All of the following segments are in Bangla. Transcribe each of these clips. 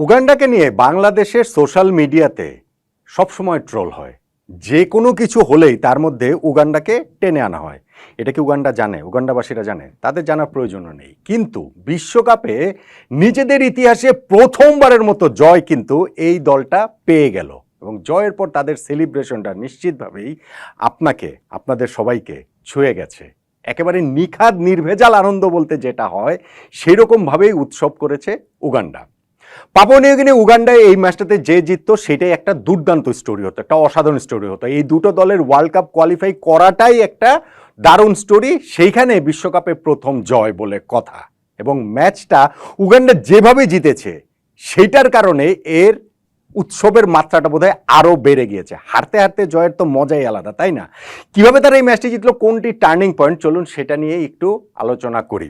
উগান্ডাকে নিয়ে বাংলাদেশের সোশ্যাল মিডিয়াতে সবসময় ট্রোল হয়। যে কোনো কিছু হলেই তার মধ্যে উগান্ডাকে টেনে আনা হয়। এটা কি উগান্ডা জানে? উগান্ডাবাসীরা জানে। তাদের জানার প্রয়োজনও নেই। কিন্তু বিশ্বকাপে নিজেদের ইতিহাসে প্রথমবারের মতো জয় কিন্তু এই দলটা পেয়ে গেল। এবং জয়ের পর তাদের সেলিব্রেশনটা নিশ্চিতভাবেই আপনাকে, আপনাদের সবাইকে ছুঁয়ে গেছে। একেবারে নিখাদ, নির্ভেজাল আনন্দ বলতে যেটা হয়, সেরকমভাবেই উৎসব করেছে উগান্ডা। পাপুয়া নিউগিনি উগান্ডায় এই ম্যাচটাতে যে জিততো, সেটাই একটা দুর্দান্ত স্টোরি হতো, একটা অসাধারণ স্টোরি হতো। এই দুটো দলের ওয়ার্ল্ড কাপ কোয়ালিফাই করাটাই একটা দারুণ স্টোরি সেইখানে বিশ্বকাপে প্রথম জয় বলে কথা। এবং ম্যাচটা উগান্ডা যেভাবে জিতেছে সেইটার কারণে এর উৎসবের মাত্রাটা বোধহয় আরও বেড়ে গিয়েছে। হারতে হারতে জয়ের তো মজাই আলাদা, তাই না? কীভাবে তারা এই ম্যাচটি জিতলো, কোনটি টার্নিং পয়েন্ট চলুন সেটা নিয়ে একটু আলোচনা করি।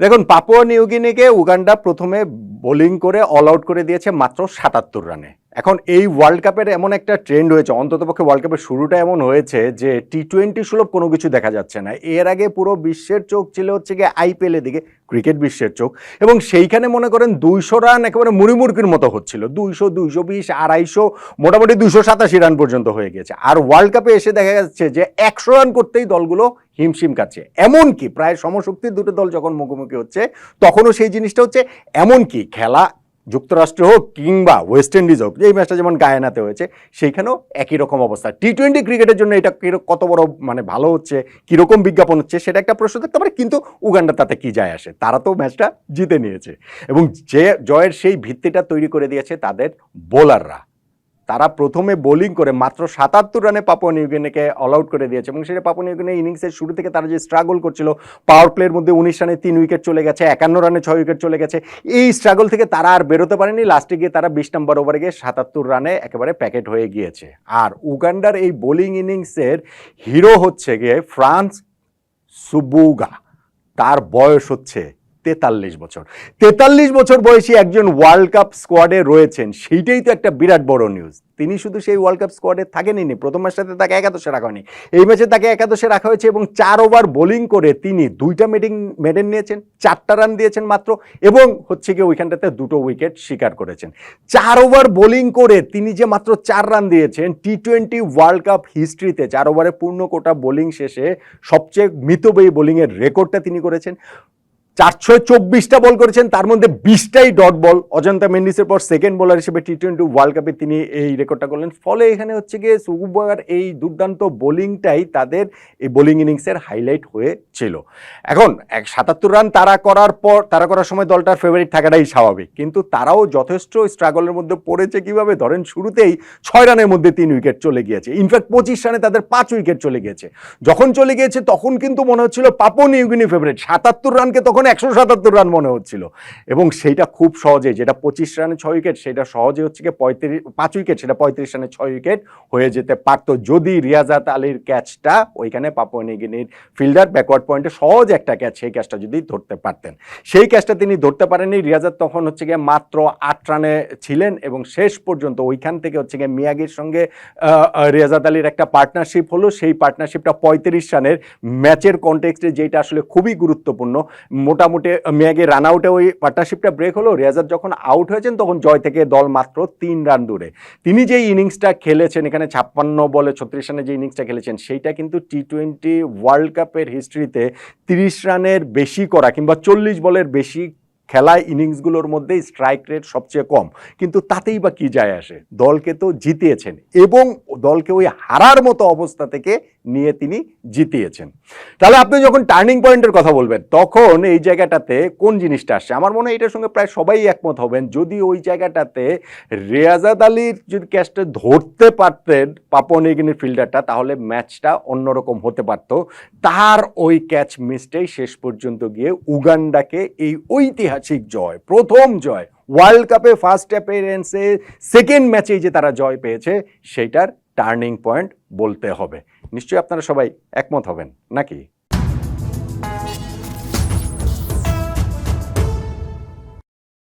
দেখুন, পাপুয়া নিউগিনিকে উগান্ডা প্রথমে বোলিং করে অল আউট করে দিয়েছে মাত্র সাতাত্তর রানে। এখন এই ওয়ার্ল্ড কাপের এমন একটা ট্রেন্ড হয়েছে, অন্ততপক্ষে ওয়ার্ল্ড কাপের শুরুটা এমন হয়েছে যে টি টোয়েন্টি সুলভ কোনো কিছু দেখা যাচ্ছে না। এর আগে পুরো বিশ্বের চোখ ছিল হচ্ছে গিয়ে আইপিএলের দিকে ক্রিকেট বিশ্বের চোখ। এবং সেইখানে মনে করেন দুইশো রান একেবারে মুড়িমুড়কির মতো হচ্ছিল। দুইশো দুইশো বিশ, আড়াইশো, মোটামুটি দুইশো সাতাশি রান পর্যন্ত হয়ে গেছে আর ওয়ার্ল্ড কাপে এসে দেখা যাচ্ছে যে একশো রান করতেই দলগুলো হিমশিম খাচ্ছে। এমনকি প্রায় সমশক্তির দুটো দল যখন মুখোমুখি হচ্ছে, তখনও সেই জিনিসটা হচ্ছে এমনকি খেলা যুক্তরাষ্ট্র হোক কিংবা ওয়েস্ট ইন্ডিজ হোক, এই ম্যাচটা যেমন গায়ানাতে হয়েছে, সেইখানেও একই রকম অবস্থা। টি টোয়েন্টি ক্রিকেটের জন্য এটা কত বড় মানে ভালো হচ্ছে, কীরকম বিজ্ঞাপন হচ্ছে, সেটা একটা প্রশ্ন থাকতে পারে, কিন্তু উগান্ডা তাতে কী যায় আসে? তারা তো ম্যাচটা জিতে নিয়েছে। এবং যে জয়ের সেই ভিত্তিটা তৈরি করে দিয়েছে তাদের বোলাররা। তারা প্রথমে বোলিং করে মাত্র সাতাত্তর রানে পাপুয়া নিউগিনিকে অল আউট করে দিয়েছে এবং সেটা পাপুয়া নিউগিনি ইনিংসের শুরু থেকে তারা যে স্ট্রাগল করছিল পাওয়ার প্লের মধ্যে উনিশ রানে তিন উইকেট চলে গেছে, একান্ন রানে ছয় উইকেট চলে গেছে, এই স্ট্রাগল থেকে তারা আর বেরোতে পারেনি। লাস্টে গিয়ে তারা বিশ নম্বর ওভারে গিয়ে সাতাত্তর রানে একেবারে প্যাকেট হয়ে গিয়েছে। আর উগান্ডার এই বোলিং ইনিংসের হিরো হচ্ছে গিয়ে ফ্রান্স সুবুগা। তার বয়স হচ্ছে তেতাল্লিশ বছর। তেতাল্লিশ বছর বয়সী একজন ওয়ার্ল্ড কাপ স্কোয়াডে রয়েছেন। সেইটাই তো একটা বিরাট বড় নিউজ তিনি শুধু সেই ওয়ার্ল্ড কাপ স্কোয়াডে থাকেনি প্রথম ম্যাচটাতে তাকে একাদশে রাখা হয়নি। এই ম্যাচে তাকে একাদশে রাখা হয়েছে এবং চার ওভার বোলিং করে তিনি দুইটা মেডিং মেডেন নিয়েছেন, চারটা রান দিয়েছেন মাত্র এবং হচ্ছে গিয়ে ওইখানটাতে দুটো উইকেট শিকার করেছেন। চার ওভার বোলিং করে তিনি যে মাত্র চার রান দিয়েছেন টি টোয়েন্টি ওয়ার্ল্ড কাপ হিস্ট্রিতে চার ওভারে পূর্ণ কোটা বোলিং শেষে সবচেয়ে মিতব্যয়ী বোলিংয়ের রেকর্ডটা তিনি করেছেন। চারশো চব্বিশটা বল করেছেন, তার মধ্যে বিশটাই ডট বল। অজন্তা মেন্ডিসের পর সেকেন্ড বোলার হিসেবে টি টোয়েন্টি ওয়ার্ল্ড কাপে তিনি এই রেকর্ডটা করলেন। ফলে এখানে হচ্ছে গিয়ে সুগুবার এই দুর্দান্ত বোলিংটাই তাদের এই বোলিং ইনিংসের হাইলাইট হয়েছিল এখন এক সাতাত্তর রান তারা করার পর, তারা করার সময় দলটার ফেভারিট থাকাটাই স্বাভাবিক। কিন্তু তারাও যথেষ্ট স্ট্রাগলের মধ্যে পড়েছে কীভাবে? ধরেন শুরুতেই ছয় রানের মধ্যে তিন উইকেট চলে গিয়েছে। ইনফ্যাক্ট পঁচিশ রানে তাদের পাঁচ উইকেট চলে গিয়েছে। যখন চলে গিয়েছে, তখন কিন্তু মনে হচ্ছিল পাপো নিউগিনি ফেভারিট সাতাত্তর রানকে তখন একশো সাতাত্তর রান মনে হচ্ছিল। এবং সেইটা খুব সহজে যেটা পঁচিশ রানে ছয় উইকেট সেটা সহজে হচ্ছে গিয়ে পঁয়ত্রিশ, পাঁচ উইকেট, সেটা পঁয়ত্রিশ রানে ছয় উইকেট হয়ে যেতে পারতো। যদি রিয়াজাত আলীর ক্যাচটা ওইখানে পাপুয়া নিউগিনির ফিল্ডার ব্যাকওয়ার্ড পয়েন্টে সহজ একটা ক্যাচ সেই ক্যাচটা যদি ধরতে পারতেন। সেই ক্যাচটা তিনি ধরতে পারেননি। রিয়াজাত তখন হচ্ছে গিয়ে মাত্র আট রানে ছিলেন এবং শেষ পর্যন্ত ওইখান থেকে হচ্ছে গিয়ে মিয়াগির সঙ্গে রিয়াজাত আলীর একটা পার্টনারশিপ হলো। সেই পার্টনারশিপটা পঁয়ত্রিশ রানের ম্যাচের কন্টেক্সটে যেটা আসলে খুবই গুরুত্বপূর্ণ। মোটামুটি মেয়াগে রান আউটে ওই পার্টনারশিপটা ব্রেক হলো রেজার যখন আউট হয়েছেন, তখন জয় থেকে দল মাত্র তিন রান দূরে। তিনি যে ইনিংসটা খেলেছেন, এখানে ছাপ্পান্ন বলে ছত্রিশ রানে যে ইনিংসটা খেলেছেন, সেইটা কিন্তু টি টোয়েন্টি ওয়ার্ল্ড কাপের হিস্ট্রিতে তিরিশ রানের বেশি করা কিংবা চল্লিশ বলের বেশি খেলা ইনিংসগুলোর মধ্যে স্ট্রাইক রেট সবচেয়ে কম। কিন্তু তাতেই বা কি যায় আসে? দলকে তো জিতিয়েছেন এবং দলকে ওই হারার মতো অবস্থা থেকে নিয়ে তিনি জিতিয়েছেন। তাহলে আপনি যখন টার্নিং পয়েন্টের কথা বলবেন, তখন এই জায়গাটাতে কোন জিনিসটা আসছে? আমার মনে হয় এটার সঙ্গে প্রায় সবাই একমত হবেন। যদি ওই জায়গাটাতে রেয়াজাদ আলীর যদি ক্যাচটা ধরতে পারতেন পাপনিগিনীর ফিল্ডারটা তাহলে ম্যাচটা অন্যরকম হতে পারত। তার ওই ক্যাচ মিসটাই শেষ পর্যন্ত গিয়ে উগান্ডাকে এই ঐতিহাসিক জয়, প্রথম জয়। ওয়ার্ল্ড কাপে ফার্স্ট অ্যাপিয়ারেন্সে সেকেন্ড ম্যাচেই যে তারা জয় পেয়েছে সেইটার টার্নিং পয়েন্ট বলতে হবে। নিশ্চয়ই আপনারা সবাই একমত হবেন, নাকি?